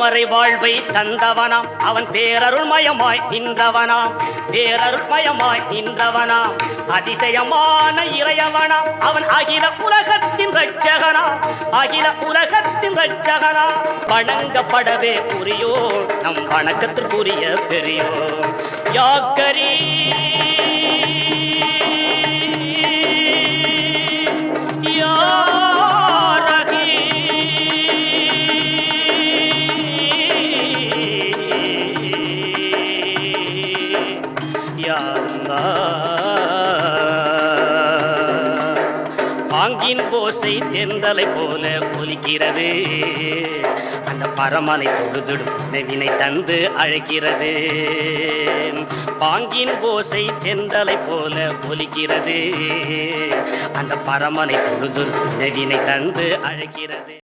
அருமறை வாழ்வை தந்தவனாம் அவன் பேரருள்மயமாய் நின்றவனாம் பேரருள்மயமாய் நின்றவனாம் அதிசயமான இறையவனாம் அவன் அகில உலகத்தின் ரட்சகனாம் அகில உலகத்தின் ரட்சகனாம் வணங்கப்படவே புரியோ நம் வணக்கத்திற்குரிய பெரியோ யாக்கரீ ரஹீம். பாங்கின் ஓசை தென்றலை போல ஒலிக்கிறது. அந்த பரமனை தொழுதிடும் நினைவினை தந்து அழைக்கிறது. பாங்கின் ஓசை தென்றலை போல ஒலிக்கிறது. அந்த பரமனை தொழுதிடும் நினைவினை தந்து அழைக்கிறது.